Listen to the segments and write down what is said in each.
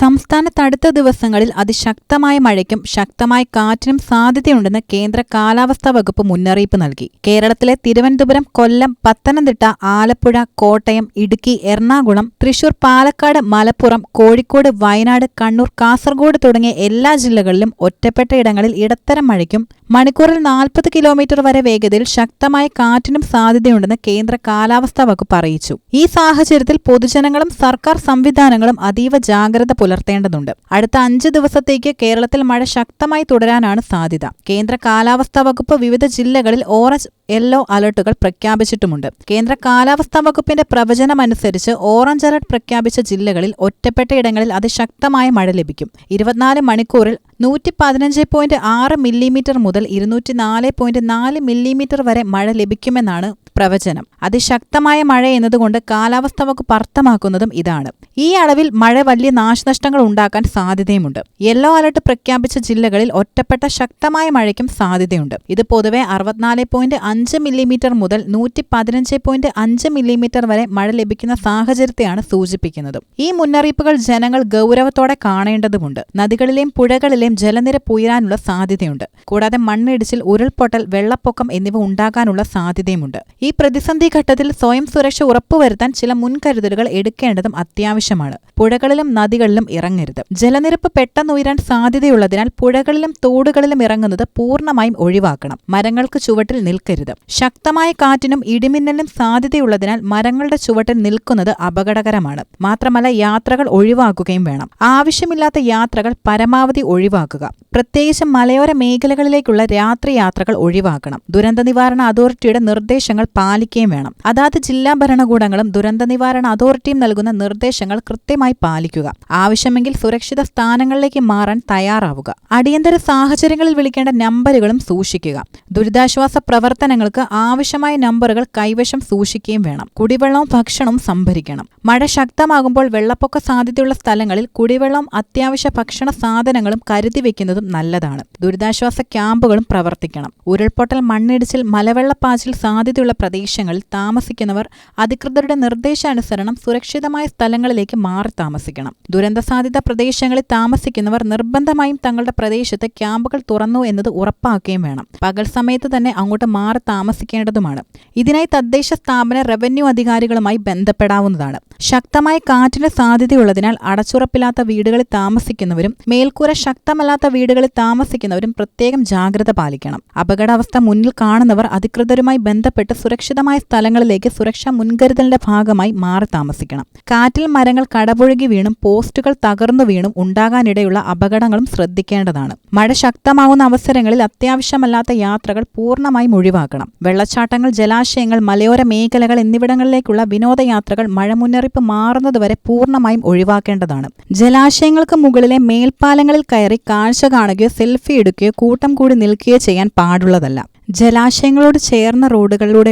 സംസ്ഥാനത്ത് അടുത്ത ദിവസങ്ങളിൽ അതിശക്തമായ മഴയ്ക്കും ശക്തമായ കാറ്റിനും സാധ്യതയുണ്ടെന്ന് കേന്ദ്ര കാലാവസ്ഥാ വകുപ്പ് മുന്നറിയിപ്പ് നൽകി. കേരളത്തിലെ തിരുവനന്തപുരം കൊല്ലം പത്തനംതിട്ട ആലപ്പുഴ കോട്ടയം ഇടുക്കി എറണാകുളം തൃശൂർ പാലക്കാട് മലപ്പുറം കോഴിക്കോട് വയനാട് കണ്ണൂർ കാസർഗോഡ് തുടങ്ങിയ എല്ലാ ജില്ലകളിലും ഒറ്റപ്പെട്ട ഇടങ്ങളിൽ ഇടത്തരം മഴയ്ക്കും മണിക്കൂറിൽ നാൽപ്പത് കിലോമീറ്റർ വരെ വേഗതയിൽ ശക്തമായ കാറ്റിനും സാധ്യതയുണ്ടെന്ന് കേന്ദ്ര കാലാവസ്ഥാ വകുപ്പ് അറിയിച്ചു. ഈ സാഹചര്യത്തിൽ പൊതുജനങ്ങളും സർക്കാർ സംവിധാനങ്ങളും അതീവ ജാഗ്രത പുലർത്തേണ്ടതുണ്ട്. അടുത്ത അഞ്ച് ദിവസത്തേക്ക് കേരളത്തിൽ മഴ ശക്തമായി തുടരാനാണ് സാധ്യത. കേന്ദ്ര കാലാവസ്ഥാ വകുപ്പ് വിവിധ ജില്ലകളിൽ ഓറഞ്ച് യെല്ലോ അലർട്ടുകൾ പ്രഖ്യാപിച്ചിട്ടുമുണ്ട്. കേന്ദ്ര കാലാവസ്ഥാ വകുപ്പിന്റെ പ്രവചനമനുസരിച്ച് ഓറഞ്ച് അലർട്ട് പ്രഖ്യാപിച്ച ജില്ലകളിൽ ഒറ്റപ്പെട്ട ഇടങ്ങളിൽ അതിശക്തമായ മഴ ലഭിക്കും. ഇരുപത്തിനാല് മണിക്കൂറിൽ നൂറ്റി പതിനഞ്ച് പോയിന്റ് ആറ് മില്ലിമീറ്റർ മുതൽ ഇരുന്നൂറ്റി നാല് പോയിന്റ് നാല് മില്ലിമീറ്റർ വരെ മഴ ലഭിക്കുമെന്നാണ് പ്രവചനം. അതിശക്തമായ മഴ എന്നതുകൊണ്ട് കാലാവസ്ഥ വകുപ്പ് അർത്ഥമാക്കുന്നതും ഇതാണ്. ഈ അളവിൽ മഴ വലിയ നാശനഷ്ടങ്ങൾ ഉണ്ടാക്കാൻ സാധ്യതയുമുണ്ട്. യെല്ലോ അലർട്ട് പ്രഖ്യാപിച്ച ജില്ലകളിൽ ഒറ്റപ്പെട്ട ശക്തമായ മഴയ്ക്കും സാധ്യതയുണ്ട്. ഇത് പൊതുവെ അറുപത്തിനാല് പോയിന്റ് അഞ്ച് മില്ലിമീറ്റർ മുതൽ നൂറ്റി പതിനഞ്ച് പോയിന്റ് അഞ്ച് മില്ലിമീറ്റർ വരെ മഴ ലഭിക്കുന്ന സാഹചര്യത്തെയാണ് സൂചിപ്പിക്കുന്നത്. ഈ മുന്നറിയിപ്പുകൾ ജനങ്ങൾ ഗൗരവത്തോടെ കാണേണ്ടതുണ്ട് നദികളിലെയും പുഴകളിലെയും ജലനിരപ്പ് ഉയരാനുള്ള സാധ്യതയുണ്ട്. കൂടാതെ മണ്ണിടിച്ചിൽ ഉരുൾപൊട്ടൽ വെള്ളപ്പൊക്കം എന്നിവ ഉണ്ടാകാനുള്ള സാധ്യതയുമുണ്ട്. ഈ പ്രതിസന്ധി ഘട്ടത്തിൽ സ്വയം സുരക്ഷ ഉറപ്പുവരുത്താൻ ചില മുൻകരുതലുകൾ എടുക്കേണ്ടതും അത്യാവശ്യമാണ്. പുഴകളിലും നദികളിലും ഇറങ്ങരുത്. ജലനിരപ്പ് പെട്ടെന്ന് ഉയരാൻ സാധ്യതയുള്ളതിനാൽ പുഴകളിലും തോടുകളിലും ഇറങ്ങുന്നത് പൂർണമായും ഒഴിവാക്കണം. മരങ്ങൾക്ക് ചുവട്ടിൽ നിൽക്കരുത്. ശക്തമായ കാറ്റിനും ഇടിമിന്നലിനും സാധ്യതയുള്ളതിനാൽ മരങ്ങളുടെ ചുവട്ടിൽ നിൽക്കുന്നത് അപകടകരമാണ്. മാത്രമല്ല യാത്രകൾ ഒഴിവാക്കുകയും വേണം. ആവശ്യമില്ലാത്ത യാത്രകൾ പരമാവധി ഒഴിവാക്കുക. പ്രത്യേകിച്ച് മലയോര മേഖലകളിലേക്കുള്ള രാത്രി യാത്രകൾ ഒഴിവാക്കണം. ദുരന്ത നിവാരണ അതോറിറ്റിയുടെ നിർദ്ദേശങ്ങൾ പാലിക്കുകയും വേണം. അതാത് ജില്ലാ ഭരണകൂടങ്ങളും ദുരന്ത നിവാരണ അതോറിറ്റിയും നൽകുന്ന നിർദ്ദേശങ്ങൾ കൃത്യമായി പാലിക്കുക. ആവശ്യമെങ്കിൽ സുരക്ഷിത സ്ഥാനങ്ങളിലേക്ക് മാറാൻ തയ്യാറാവുക. അടിയന്തര സാഹചര്യങ്ങളിൽ വിളിക്കേണ്ട നമ്പറുകളും സൂക്ഷിക്കുക. ദുരിതാശ്വാസ പ്രവർത്തനങ്ങൾക്ക് ആവശ്യമായ നമ്പറുകൾ കൈവശം സൂക്ഷിക്കുകയും വേണം. കുടിവെള്ളവും ഭക്ഷണവും സംഭരിക്കണം. മഴ ശക്തമാകുമ്പോൾ വെള്ളപ്പൊക്ക സാധ്യതയുള്ള സ്ഥലങ്ങളിൽ കുടിവെള്ളം അത്യാവശ്യ ഭക്ഷണ സാധനങ്ങളും കരുതി വെക്കുന്നതും നല്ലതാണ്. ദുരിതാശ്വാസ ക്യാമ്പുകളും പ്രവർത്തിക്കണം. ഉരുൾപൊട്ടൽ മണ്ണിടിച്ചിൽ മലവെള്ളപ്പാച്ചിൽ സാധ്യതയുള്ള പ്രദേശങ്ങളിൽ താമസിക്കുന്നവർ അധികൃതരുടെ നിർദ്ദേശാനുസരണം സുരക്ഷിതമായ സ്ഥലങ്ങളിലേക്ക് മാറി താമസിക്കണം. ദുരന്ത സാധ്യത പ്രദേശങ്ങളിൽ താമസിക്കുന്നവർ നിർബന്ധമായും തങ്ങളുടെ പ്രദേശത്ത് ക്യാമ്പുകൾ തുറന്നു എന്നത് ഉറപ്പാക്കുകയും വേണം. പകൽ സമയത്ത് തന്നെ അങ്ങോട്ട് മാറി താമസിക്കേണ്ടതുമാണ്. ഇതിനായി തദ്ദേശ സ്ഥാപന റവന്യൂ അധികാരികളുമായി ബന്ധപ്പെടാവുന്നതാണ്. ശക്തമായ കാറ്റിന് സാധ്യതയുള്ളതിനാൽ അടച്ചുറപ്പില്ലാത്ത വീടുകളിൽ താമസിക്കുന്നവരും മേൽക്കൂര ശക്തമല്ലാത്ത വീടുകളിൽ താമസിക്കുന്നവരും പ്രത്യേകം ജാഗ്രത പാലിക്കണം. അപകടാവസ്ഥ മുന്നിൽ കാണുന്നവർ അധികൃതരുമായി ബന്ധപ്പെട്ട് സുരക്ഷിതമായ സ്ഥലങ്ങളിലേക്ക് സുരക്ഷാ മുൻകരുതലിന്റെ ഭാഗമായി മാറി താമസിക്കണം. കാറ്റിൽ മരങ്ങൾ കടപുഴകി വീണും പോസ്റ്റുകൾ തകർന്നു വീണും ഉണ്ടാകാനിടയുള്ള അപകടങ്ങളും ശ്രദ്ധിക്കേണ്ടതാണ്. മഴ ശക്തമാവുന്ന അവസരങ്ങളിൽ അത്യാവശ്യമല്ലാത്ത യാത്രകൾ പൂർണമായും ഒഴിവാക്കണം. വെള്ളച്ചാട്ടങ്ങൾ ജലാശയങ്ങൾ മലയോര മേഖലകൾ എന്നിവിടങ്ങളിലേക്കുള്ള വിനോദയാത്രകൾ മഴ മുന്നറിയിപ്പ് മാറുന്നതുവരെ പൂർണമായും ഒഴിവാക്കേണ്ടതാണ്. ജലാശയങ്ങൾക്ക് മുകളിലെ മേൽപ്പാലങ്ങളിൽ കയറി കാഴ്ച കാണുകയോ സെൽഫി എടുക്കുകയോ കൂട്ടം കൂടി നിൽക്കുകയോ ചെയ്യാൻ പാടുള്ളതല്ല. ജലാശയങ്ങളോട് ചേർന്ന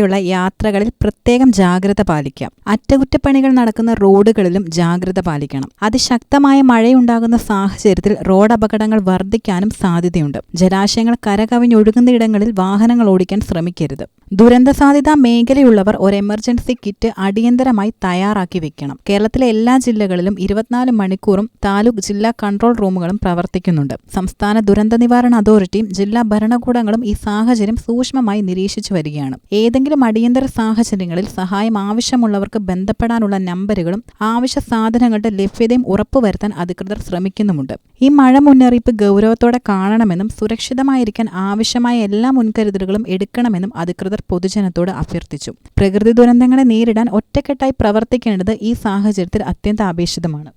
റോഡുകളിലൂടെയുള്ള യാത്രകളിൽ പ്രത്യേകം ജാഗ്രത പാലിക്കാം. അറ്റകുറ്റപ്പണികൾ നടക്കുന്ന റോഡുകളിലും ജാഗ്രത പാലിക്കണം. അതിശക്തമായ മഴയുണ്ടാകുന്ന സാഹചര്യത്തിൽ റോഡ് അപകടങ്ങൾ വർദ്ധിക്കാനും സാധ്യതയുണ്ട്. ജലാശയങ്ങൾ കരകവിഞ്ഞൊഴുകുന്ന ഇടങ്ങളിൽ വാഹനങ്ങൾ ഓടിക്കാൻ ശ്രമിക്കരുത്. ദുരന്ത സാധ്യതാ മേഖലയുള്ളവർ ഒരു എമർജൻസി കിറ്റ് അടിയന്തരമായി തയ്യാറാക്കി വെക്കണം. കേരളത്തിലെ എല്ലാ ജില്ലകളിലും ഇരുപത്തിനാല് മണിക്കൂറും താലൂക്ക് ജില്ലാ കൺട്രോൾ റൂമുകളും പ്രവർത്തിക്കുന്നുണ്ട്. സംസ്ഥാന ദുരന്ത നിവാരണ അതോറിറ്റിയും ജില്ലാ ഭരണകൂടങ്ങളും ഈ സാഹചര്യം സൂക്ഷ്മമായി നിരീക്ഷിച്ചു വരികയാണ്. ഏതെങ്കിലും അടിയന്തര സാഹചര്യങ്ങളിൽ സഹായം ആവശ്യമുള്ളവർക്ക് ബന്ധപ്പെടാനുള്ള നമ്പറുകളും ആവശ്യ സാധനങ്ങളുടെ ലഭ്യതയും ഉറപ്പുവരുത്താൻ അധികൃതർ ശ്രമിക്കുന്നുമുണ്ട്. ഈ മഴ മുന്നറിയിപ്പ് ഗൗരവത്തോടെ കാണണമെന്നും സുരക്ഷിതമായിരിക്കാൻ ആവശ്യമായ എല്ലാ മുൻകരുതലുകളും എടുക്കണമെന്നും അധികൃതർ പൊതുജനത്തോട് അഭ്യർത്ഥിച്ചു. പ്രകൃതി ദുരന്തങ്ങളെ നേരിടാൻ ഒറ്റക്കെട്ടായി പ്രവർത്തിക്കേണ്ടത് ഈ സാഹചര്യത്തിൽ അത്യന്താപേക്ഷിതമാണ്.